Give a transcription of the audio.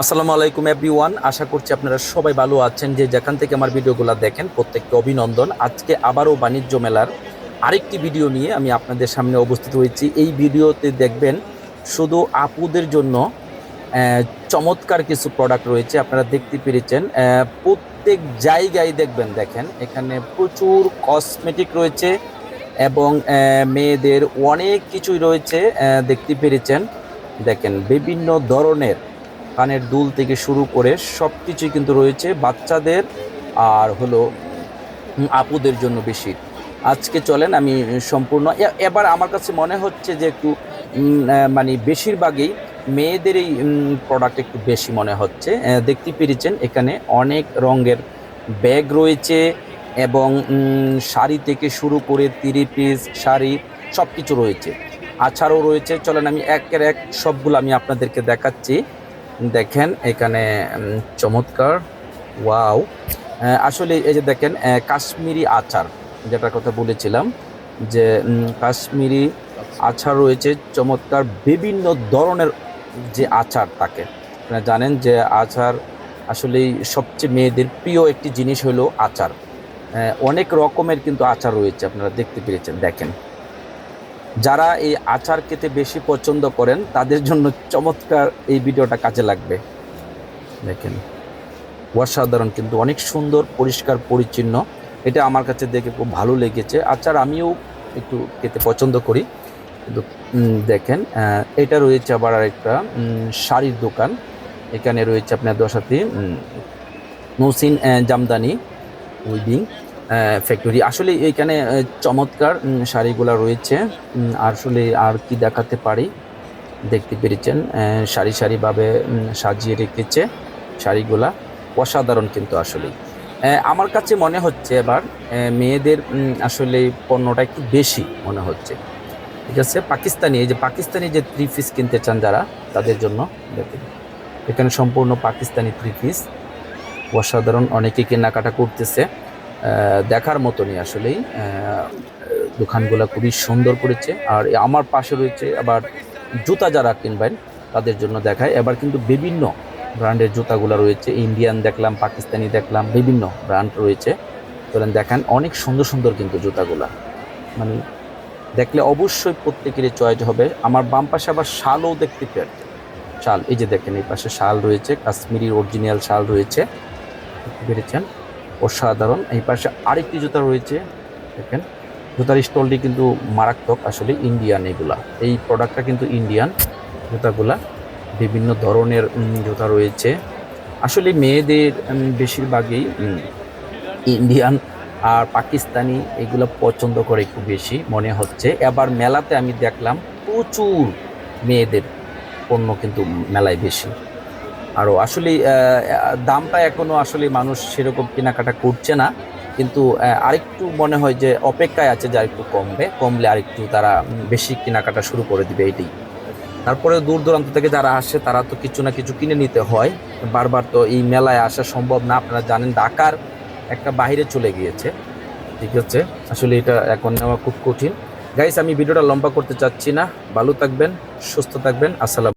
আসসালামু আলাইকুম এভরিওয়ান, আশা করছি আপনারা সবাই ভালো আছেন। যে যেখান থেকে আমার ভিডিওগুলো দেখেন, প্রত্যেককে অভিনন্দন। আজকে আবারও বাণিজ্য মেলার আরেকটি ভিডিও নিয়ে আমি আপনাদের সামনে উপস্থিত হয়েছি। এই ভিডিওতে দেখবেন শুধু আপুদের জন্য চমৎকার কিছু প্রোডাক্ট রয়েছে। আপনারা দেখতে পেরেছেন প্রত্যেক জায়গায় দেখবেন, দেখেন, এখানে প্রচুর কসমেটিক রয়েছে এবং মেয়েদের অনেক কিছুই রয়েছে দেখতে পেরেছেন। দেখেন, বিভিন্ন ধরনের কানের দুল থেকে শুরু করে সব কিছুই কিন্তু রয়েছে বাচ্চাদের আর হলো আপুদের জন্য বেশি। আজকে চলেন আমি সম্পূর্ণ এবার আমার কাছে মনে হচ্ছে যে একটু মানে বেশিরভাগই মেয়েদের এই প্রোডাক্ট একটু বেশি মনে হচ্ছে। দেখতে পেরেছেন এখানে অনেক রঙের ব্যাগ রয়েছে এবং শাড়ি থেকে শুরু করে তিরি পিস শাড়ি সব কিছু রয়েছে। আছাড়ও রয়েছে। চলেন আমি একের এক সবগুলো আমি আপনাদেরকে দেখাচ্ছি। দেখেন, এখানে চমৎকার। ওয়াও। আসলে এই যে দেখেন কাশ্মীরি আচার, যেটার কথা বলেছিলাম, যে কাশ্মীরি আচার রয়েছে, চমৎকার বিভিন্ন ধরনের যে আচার থাকে। আপনারা জানেন যে আচার আসলেই সবচেয়ে মেয়েদের প্রিয় একটি জিনিস হলো আচার। অনেক রকমের কিন্তু আচার রয়েছে, আপনারা দেখতে পেরেছেন, দেখেন। যারা এই আচার খেতে বেশি পছন্দ করেন, তাদের জন্য চমৎকার এই ভিডিওটা কাজে লাগবে। দেখেন, অসাধারণ কিন্তু অনেক সুন্দর, পরিষ্কার, পরিচ্ছন্ন। এটা আমার কাছে দেখে খুব ভালো লেগেছে। আচার আমিও একটু খেতে পছন্দ করি। কিন্তু দেখেন এটা রয়েছে আবার আরেকটা শাড়ির দোকান। এখানে রয়েছে আপনার দশাতি নৌসিন জামদানি, উইভিং। ফ্যাক্টরি আসলে এখানে চমৎকার শাড়িগুলা রয়েছে। আসলে আর কি দেখাতে পারি? দেখতে পেরেছেন সারি সারিভাবে সাজিয়ে রেখেছে শাড়িগুলা। অসাধারণ কিন্তু আসলে। আমার কাছে মনে হচ্ছে এবার মেয়েদের আসলে পণ্যটা একটু বেশি মনে হচ্ছে। ঠিক আছে? পাকিস্তানি, এই যে পাকিস্তানি যে থ্রি পিস কিনতে চান যারা, তাদের জন্য দেখুন। এখানে সম্পূর্ণ পাকিস্তানি থ্রি পিস অসাধারণ, অনেকে কেনাকাটা করতেছে। দেখার মতনই আসলেই দোকানগুলো খুবই সুন্দর করেছে। আর আমার পাশে রয়েছে আবার জুতা যারা কিনবেন, তাদের জন্য দেখায়। এবার কিন্তু বিভিন্ন ব্র্যান্ডের জুতাগুলো রয়েছে। ইন্ডিয়ান দেখলাম, পাকিস্তানি দেখলাম, বিভিন্ন ব্র্যান্ড রয়েছে। চলেন দেখেন, অনেক সুন্দর সুন্দর কিন্তু জুতাগুলা। মানে দেখলে অবশ্যই প্রত্যেকেরই চয়েস হবে। আমার বাম পাশে আবার শালও দেখতে পেয়ে শাল, এই যে দেখেন, এই পাশে শাল রয়েছে, কাশ্মীরি অরিজিনাল শাল রয়েছে। পেরেছেন? অসাধারণ। এই পাশে আরেকটি জুতা রয়েছে, দেখেন। জুতার স্টলটি কিন্তু মারাত্মক, আসলে ইন্ডিয়ান এগুলা। এই প্রোডাক্টটা কিন্তু ইন্ডিয়ান জুতাগুলা। বিভিন্ন ধরনের জুতা রয়েছে। আসলে মেয়েদের বেশিরভাগই ইন্ডিয়ান আর পাকিস্তানি এগুলো পছন্দ করে একটু বেশি, মনে হচ্ছে। এবার মেলাতে আমি দেখলাম প্রচুর মেয়েদের পণ্য কিন্তু মেলায় বেশি। আরও আসলে দামটা এখনও আসলে মানুষ সেরকম কেনাকাটা করছে না। কিন্তু আরেকটু মনে হয় যে অপেক্ষায় আছে যে আরেকটু কমবে। কমলে আরেকটু তারা বেশি কেনাকাটা শুরু করে দিবে এটাই। তারপরে দূর দূরান্ত থেকে যারা আসে, তারা তো কিছু না কিছু কিনে নিতে হয়। বারবার তো এই মেলায় আসা সম্ভব না। আপনারা জানেন, ঢাকার একটা বাইরে চলে গিয়েছে। ঠিক আছে? আসলে এটা এখন নেওয়া খুব কঠিন। গাইস আমি ভিডিওটা লম্বা করতে চাচ্ছি না। ভালো থাকবেন, সুস্থ থাকবেন। আসসালাম